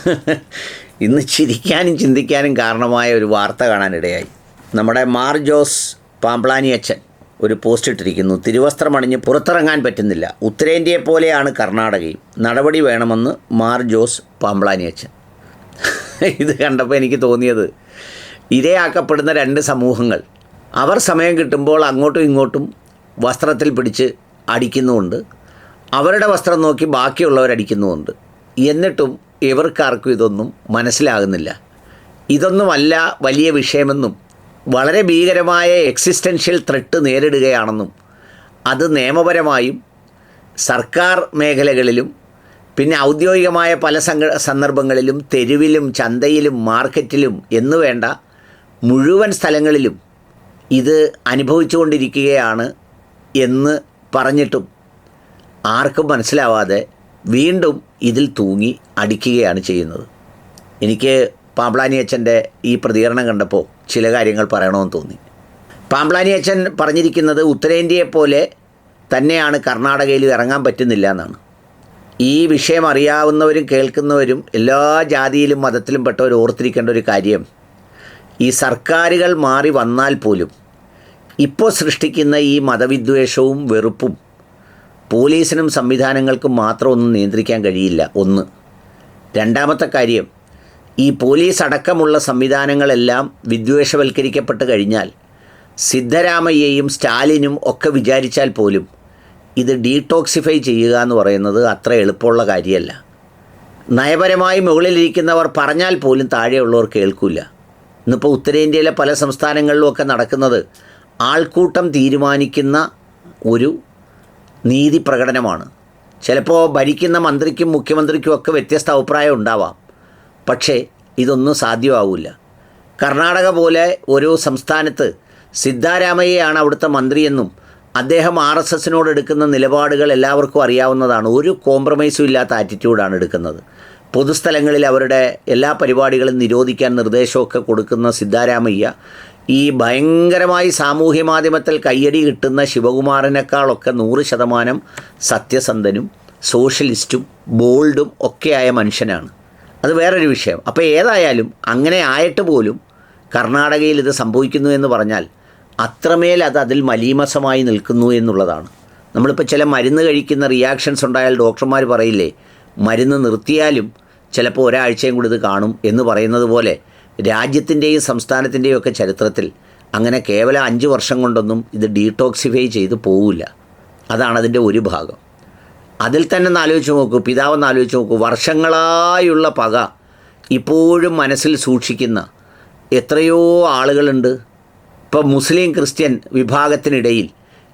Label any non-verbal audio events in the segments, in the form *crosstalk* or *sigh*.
*laughs* ഇന്ന് ചിരിക്കാനും ചിന്തിക്കാനും കാരണമായ ഒരു വാർത്ത കാണാനിടയായി. നമ്മുടെ മാർ ജോസ് പാമ്പ്ലാനി അച്ഛൻ ഒരു പോസ്റ്റ് ഇട്ടിരിക്കുന്നു. തിരുവസ്ത്രമണിഞ്ഞ് പുറത്തിറങ്ങാൻ പറ്റുന്നില്ല. ഉത്തരേന്ത്യയെ പോലെയാണ് കർണാടകയും. നടപടി വേണമെന്ന് മാർ ജോസ് പാമ്പ്ലാനി അച്ഛൻ. *laughs* ഇത് കണ്ടപ്പോൾ എനിക്ക് തോന്നിയത് ഇരയാക്കപ്പെടുന്ന രണ്ട് സമൂഹങ്ങൾ. അവർ സമയം കിട്ടുമ്പോൾ അങ്ങോട്ടും ഇങ്ങോട്ടും വസ്ത്രത്തിൽ പിടിച്ച് അടിക്കുന്നുമുണ്ട്. അവരുടെ വസ്ത്രം നോക്കി ബാക്കിയുള്ളവരടിക്കുന്നുമുണ്ട്. എന്നിട്ടും ഇവർക്കാർക്കും ഇതൊന്നും മനസ്സിലാകുന്നില്ല. ഇതൊന്നുമല്ല വലിയ വിഷയമെന്നും വളരെ ഭീകരമായ എക്സിസ്റ്റൻഷ്യൽ ത്രെട്ട് നേരിടുകയാണെന്നും അത് നിയമപരമായും സർക്കാർ മേഖലകളിലും പിന്നെ ഔദ്യോഗികമായ പല സംഘ സന്ദർഭങ്ങളിലും തെരുവിലും ചന്തയിലും മാർക്കറ്റിലും എന്നു വേണ്ട മുഴുവൻ സ്ഥലങ്ങളിലും ഇത് അനുഭവിച്ചുകൊണ്ടിരിക്കുകയാണ് എന്ന് പറഞ്ഞിട്ടും ആർക്കും മനസ്സിലാവാതെ വീണ്ടും ഇതിൽ തൂങ്ങി അടിക്കുകയാണ് ചെയ്യുന്നത്. എനിക്ക് പാമ്പ്ലാനി അച്ഛന്റെ ഈ പ്രതികരണം കണ്ടപ്പോൾ ചില കാര്യങ്ങൾ പറയണമെന്ന് തോന്നി. പാമ്പ്ലാനി അച്ഛൻ പറഞ്ഞിരിക്കുന്നത് ഉത്തരേന്ത്യയെപ്പോലെ തന്നെയാണ് കർണാടകയിൽ ഇറങ്ങാൻ പറ്റുന്നില്ല എന്നാണ്. ഈ വിഷയം അറിയാവുന്നവരും കേൾക്കുന്നവരും എല്ലാ ജാതിയിലും മതത്തിലും പെട്ടവർ ഓർത്തിരിക്കേണ്ട ഒരു കാര്യം ഈ സർക്കാരുകൾ മാറി വന്നാൽ പോലും ഇപ്പോൾ സൃഷ്ടിക്കുന്ന ഈ മതവിദ്വേഷവും വെറുപ്പും പോലീസിനും സംവിധാനങ്ങൾക്കും മാത്രം ഒന്നും നിയന്ത്രിക്കാൻ കഴിയില്ല. ഒന്ന്. രണ്ടാമത്തെ കാര്യം ഈ പോലീസ് അടക്കമുള്ള സംവിധാനങ്ങളെല്ലാം വിദ്വേഷവൽക്കരിക്കപ്പെട്ട് കഴിഞ്ഞാൽ സിദ്ധരാമയ്യയും സ്റ്റാലിനും ഒക്കെ വിചാരിച്ചാൽ പോലും ഇത് ഡീടോക്സിഫൈ ചെയ്യുക എന്ന് പറയുന്നത് അത്ര എളുപ്പമുള്ള കാര്യമല്ല. നയപരമായി മുകളിലിരിക്കുന്നവർ പറഞ്ഞാൽ പോലും താഴെയുള്ളവർ കേൾക്കില്ല ഇന്നിപ്പോൾ ഉത്തരേന്ത്യയിലെ പല സംസ്ഥാനങ്ങളിലുമൊക്കെ നടക്കുന്നത് ആൾക്കൂട്ടം തീരുമാനിക്കുന്ന ഒരു നീതി പ്രകടനമാണ്. ചിലപ്പോൾ ഭരിക്കുന്ന മന്ത്രിക്കും മുഖ്യമന്ത്രിക്കും ഒക്കെ വ്യത്യസ്ത അഭിപ്രായം ഉണ്ടാവാം. പക്ഷേ ഇതൊന്നും സാധ്യമാവില്ല കർണാടക പോലെ ഒരു സംസ്ഥാനത്ത് സിദ്ധാരാമയ്യയാണ് അവിടുത്തെ മന്ത്രിയെന്നും അദ്ദേഹം ആർ എസ് എസിനോട് എടുക്കുന്ന നിലപാടുകൾ എല്ലാവർക്കും അറിയാവുന്നതാണ്. ഒരു കോംപ്രമൈസും ഇല്ലാത്ത ആറ്റിറ്റ്യൂഡാണ് എടുക്കുന്നത്. പൊതുസ്ഥലങ്ങളിൽ അവരുടെ എല്ലാ പരിപാടികളും നിരോധിക്കാൻ നിർദ്ദേശമൊക്കെ കൊടുക്കുന്ന സിദ്ധാരാമയ്യ ഈ ഭയങ്കരമായി സാമൂഹ്യ മാധ്യമത്തിൽ കയ്യടി കിട്ടുന്ന ശിവകുമാറിനേക്കാളൊക്കെ നൂറ് ശതമാനം സത്യസന്ധനും സോഷ്യലിസ്റ്റും ബോൾഡും ഒക്കെയായ മനുഷ്യനാണ്. അത് വേറൊരു വിഷയം. അപ്പോൾ ഏതായാലും അങ്ങനെ ആയിട്ട് പോലും കർണാടകയിൽ ഇത് സംഭവിക്കുന്നു എന്ന് പറഞ്ഞാൽ അത്രമേൽ അത് അതിൽ മലീമസമായി നിൽക്കുന്നു എന്നുള്ളതാണ്. നമ്മളിപ്പോൾ ചില മരുന്ന് കഴിക്കുന്ന റിയാക്ഷൻസ് ഉണ്ടായാൽ ഡോക്ടർമാർ പറയില്ലേ മരുന്ന് നിർത്തിയാലും ചിലപ്പോൾ ഒരാഴ്ചയും കൂടി ഇത് കാണും എന്ന് പറയുന്നത് പോലെ രാജ്യത്തിന്റെയും സംസ്ഥാനത്തിന്റെയും ഒക്കെ ചരിത്രത്തിൽ അങ്ങനെ കേവലം അഞ്ച് വർഷം കൊണ്ടൊന്നും ഇത് ഡീടോക്സിഫൈ ചെയ്ത് പോവില്ല. അതാണ് അതിന്റെ ഒരു ഭാഗം. അതിൽ തന്നെ ഒന്ന് ആലോചിച്ച് നോക്കൂ പിതാവെന്ന് ആലോചിച്ച് നോക്കൂ വർഷങ്ങളായുള്ള പക ഇപ്പോഴും മനസ്സിൽ സൂക്ഷിക്കുന്ന എത്രയോ ആളുകളുണ്ട്. ഇപ്പോൾ മുസ്ലിം ക്രിസ്ത്യൻ വിഭാഗത്തിനിടയിൽ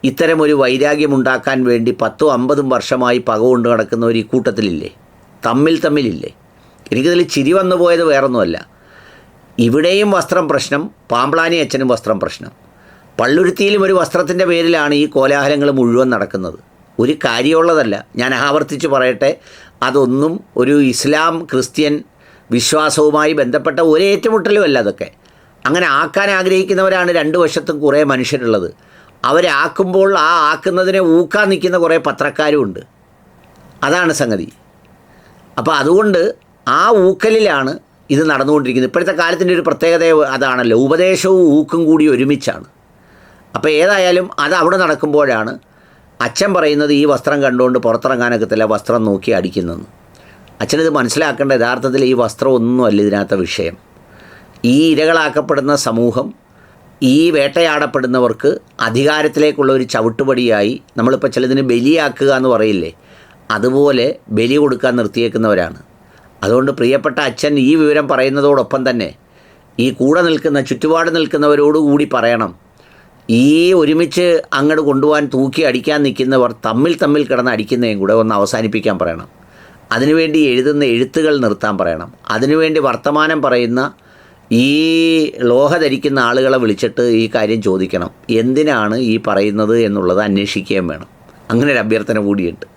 ഇത്തരമൊരു വൈരാഗ്യമുണ്ടാക്കാൻ വേണ്ടി പത്തും അമ്പതും വർഷമായി പക കൊണ്ട് നടക്കുന്നവർ ഈ കൂട്ടത്തിലില്ലേ? തമ്മിൽ തമ്മിലില്ലേ? എനിക്കിതിൽ ചിരി വന്നു പോയത് വേറൊന്നുമല്ല. ഇവിടെയും വസ്ത്രം പ്രശ്നം പാമ്പ്ളാനി അച്ഛനും വസ്ത്രം പ്രശ്നം. പള്ളുരുത്തിയിലും ഒരു വസ്ത്രത്തിന്റെ പേരിലാണ് ഈ കോലാഹലങ്ങൾ മുഴുവൻ നടക്കുന്നത്. ഒരു കാര്യമുള്ളതല്ല ഞാൻ ആവർത്തിച്ച് പറയട്ടെ അതൊന്നും ഒരു ഇസ്ലാം ക്രിസ്ത്യൻ വിശ്വാസവുമായി ബന്ധപ്പെട്ട ഒരു ഏറ്റുമുട്ടലുമല്ല അതൊക്കെ. അങ്ങനെ ആക്കാൻ ആഗ്രഹിക്കുന്നവരാണ് രണ്ട് വശത്തും കുറേ മനുഷ്യരുള്ളത്. അവരാക്കുമ്പോൾ ആ ആക്കുന്നതിനെ ഊക്കാൻ നിൽക്കുന്ന കുറേ പത്രക്കാരും ഉണ്ട്. അതാണ് സംഗതി. അപ്പോൾ അതുകൊണ്ട് ആ ഊക്കലിലാണ് ഇത് നടന്നുകൊണ്ടിരിക്കുന്നത്. ഇപ്പോഴത്തെ കാലത്തിന്റെ ഒരു പ്രത്യേകത അതാണല്ലോ. ഉപദേശവും ഊക്കും കൂടി ഒരുമിച്ചാണ്. അപ്പോൾ ഏതായാലും അത് അവിടെ നടക്കുമ്പോഴാണ് അച്ഛൻ പറയുന്നത് ഈ വസ്ത്രം കണ്ടുകൊണ്ട് പുറത്തിറങ്ങാനൊക്കത്തില്ല വസ്ത്രം നോക്കി അടിക്കുന്നതെന്ന് അച്ഛനിത് മനസ്സിലാക്കേണ്ട യഥാർത്ഥത്തിൽ ഈ വസ്ത്രം ഒന്നുമല്ല ഇതിനകത്ത വിഷയം. ഈ ഇരകളാക്കപ്പെടുന്ന സമൂഹം ഈ വേട്ടയാടപ്പെടുന്നവർക്ക് അധികാരത്തിലേക്കുള്ള ഒരു ചവിട്ടുപടിയായി നമ്മളിപ്പോൾ ചിലതിന് ബലിയാക്കുക എന്ന് പറയില്ലേ? അതുപോലെ ബലി കൊടുക്കാൻ നിർത്തിയേക്കുന്നവരാണ്. അതുകൊണ്ട് പ്രിയപ്പെട്ട അച്ഛൻ ഈ വിവരം പറയുന്നതോടൊപ്പം തന്നെ ഈ കൂടെ നിൽക്കുന്ന ചുറ്റുപാട് നിൽക്കുന്നവരോട് കൂടി പറയണം. ഈ ഒരുമിച്ച് അങ്ങോട്ട് കൊണ്ടുപോകാൻ തൂക്കി അടിക്കാൻ നിൽക്കുന്നവർ തമ്മിൽ തമ്മിൽ കിടന്ന് അടിക്കുന്നതും കൂടെ ഒന്ന് അവസാനിപ്പിക്കാൻ പറയണം. അതിനുവേണ്ടി എഴുതുന്ന എഴുത്തുകൾ നിർത്താൻ പറയണം. അതിനുവേണ്ടി വർത്തമാനം പറയുന്ന ഈ ലോഹ ധരിക്കുന്ന ആളുകളെ വിളിച്ചിട്ട് ഈ കാര്യം ചോദിക്കണം. എന്തിനാണ് ഈ പറയുന്നത് എന്നുള്ളത് അന്വേഷിക്കുകയും വേണം. അങ്ങനെ ഒരു അഭ്യർത്ഥന കൂടിയുണ്ട്.